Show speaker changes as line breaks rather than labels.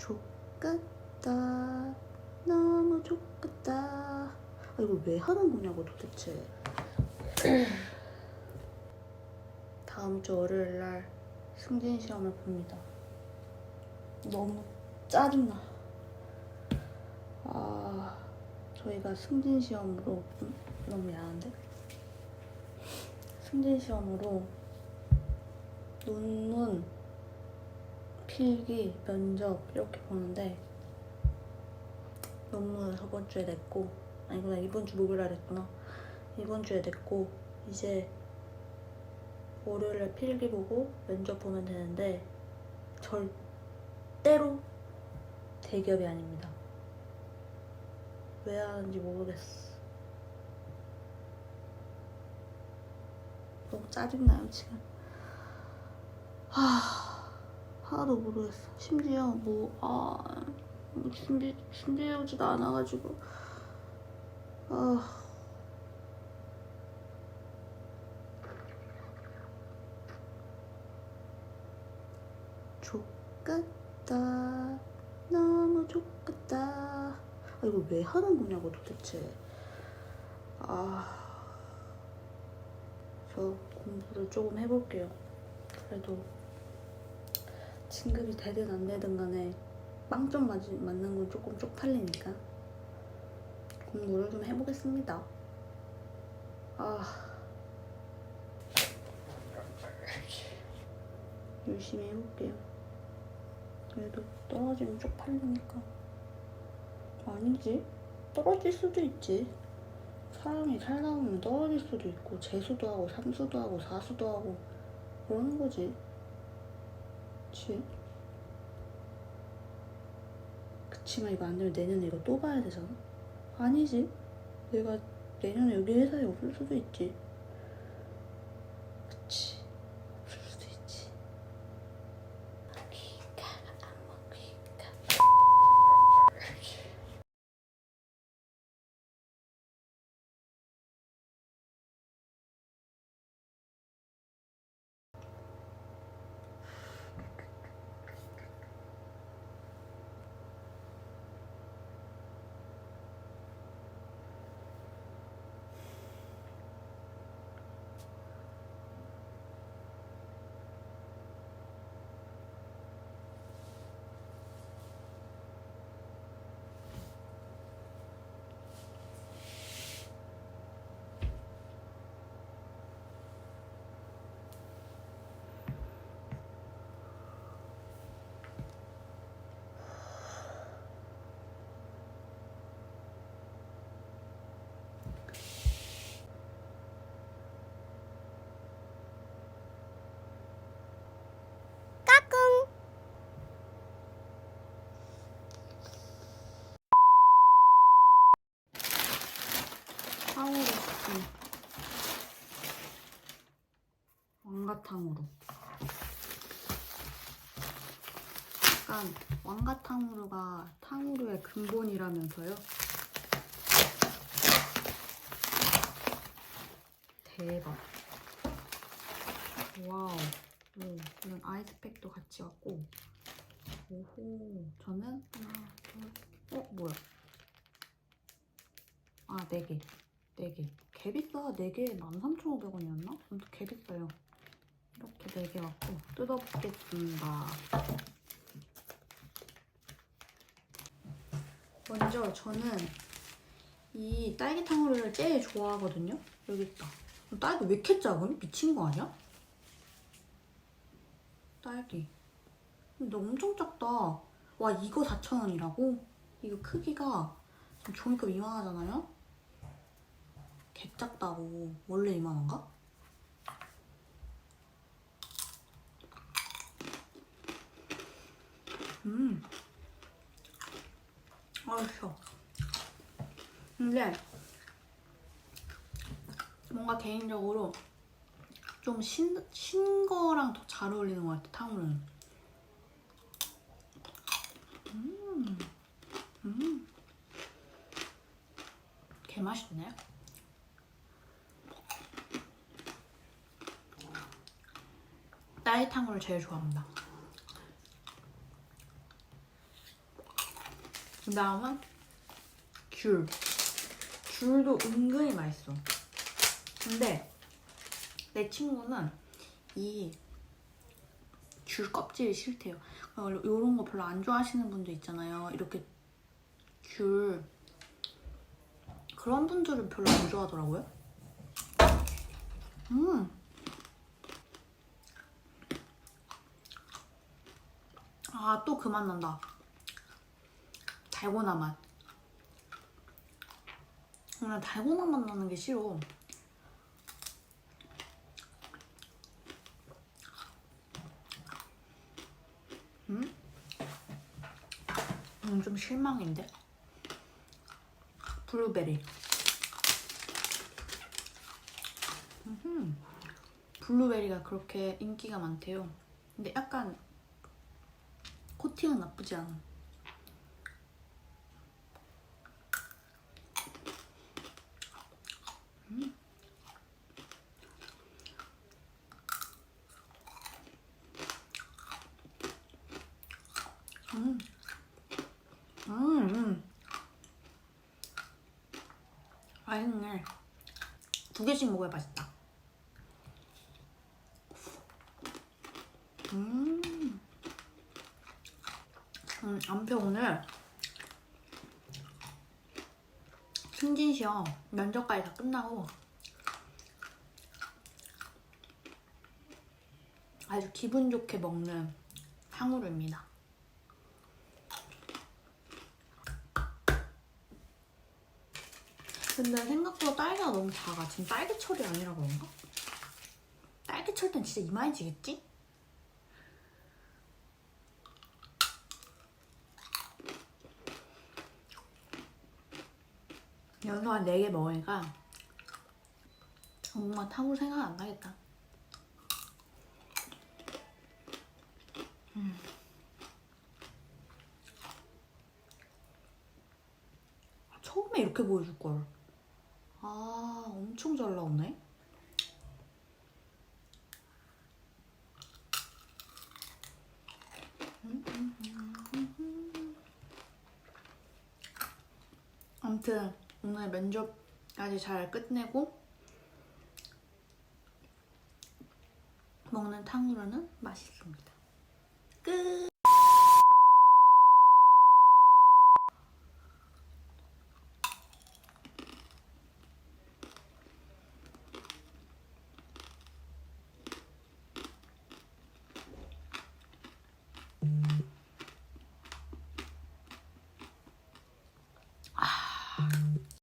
좋겠다. 너무 좋겠다. 아, 이걸 왜 하는 거냐고 도대체. 다음 주 월요일 날 승진 시험을 봅니다. 너무 짜증나. 아 저희가 승진 시험으로 음, 너무 야한데? 승진 시험으로 논문 필기, 면접 이렇게 보는데 논문을 저번 주에 냈고 아니구나 이번 주 목요일 날 했구나. 이번 주에 냈고 이제 월요일에 필기 보고 면접 보면 되는데 절대로 대기업이 아닙니다. 왜 하는지 모르겠어. 너무 짜증나요 지금. 하... 하나도 모르겠어. 심지어 뭐, 아, 뭐 준비, 준비해오지도 않아가지고. 아. 좋겠다. 너무 좋겠다. 아, 이걸 왜 하는 거냐고 도대체. 아. 저 공부를 조금 해볼게요. 그래도 진급이 되든 안 되든 간에 빵점 맞는 건 조금 쪽팔리니까 공부를 좀 해보겠습니다. 아 열심히 해볼게요. 그래도 떨어지면 쪽팔리니까 아니지 떨어질 수도 있지. 사람이 살다 보면 떨어질 수도 있고 재수도 하고 삼수도 하고 사수도 하고 그러는 거지. 그치? 그치만 이거 안 되면 내년에 이거 또 봐야 되잖아? 아니지. 내가 내년에 여기 회사에 없을 수도 있지. 왕가탕후루 약간 왕가탕후루가 탕후루의 근본이라면서요? 대박 와우 오, 이런 아이스팩도 같이 왔고 오호 저는 하나 둘 어? 뭐야 아, 4개. 4개. 개 비싸. 4개에 13,500원이었나? 아무튼 개 비싸요. 이렇게 4개 왔고 뜯어보겠습니다. 먼저 저는 이 딸기탕후루를 제일 좋아하거든요. 여기 있다. 딸기 왜 이렇게 작은? 미친 거 아니야? 딸기. 근데 엄청 작다. 와 이거 4,000원이라고? 이거 크기가 지금 종이컵 이만하잖아요? 개 작다고 원래 이만한가? 음. 맛있어. 근데 뭔가 개인적으로 좀 신, 신 거랑 더 잘 어울리는 것 같아 탕후루는. 음, 음. 개 맛있네. 딸기탕후를 제일 좋아합니다. 그 다음은 귤. 귤도 은근히 맛있어. 근데 내 친구는 이 귤 껍질이 싫대요. 이런 거 별로 안 좋아하시는 분들 있잖아요. 이렇게 귤 그런 분들은 별로 안 좋아하더라고요. 음. 아, 또 그 맛 난다. 달고나 맛. 나 달고나 맛 나는 게 싫어. 음? 음, 좀 실망인데? 블루베리. 음흠. 블루베리가 그렇게 인기가 많대요. 근데 약간 코팅은 나쁘지 않아. 음. 음. 음, 음. 맛있네. 두 개씩 먹어야 맛있다. 음. 음, 암표 오늘 승진 시험 면접까지 다 끝나고 아주 기분 좋게 먹는 탕후루입니다. 근데 생각보다 딸기가 너무 작아. 지금 딸기철이 아니라 그런가? 딸기철 땐 진짜 이만해지겠지? 연어 한 4개 먹으니까 엄마 탕후루 생각 안 나겠다. 음. 처음에 이렇게 보여줄 걸. 아, 엄청 잘 나오네. 아무튼 오늘 면접까지 잘 끝내고 먹는 탕후루는 맛있습니다. 끝.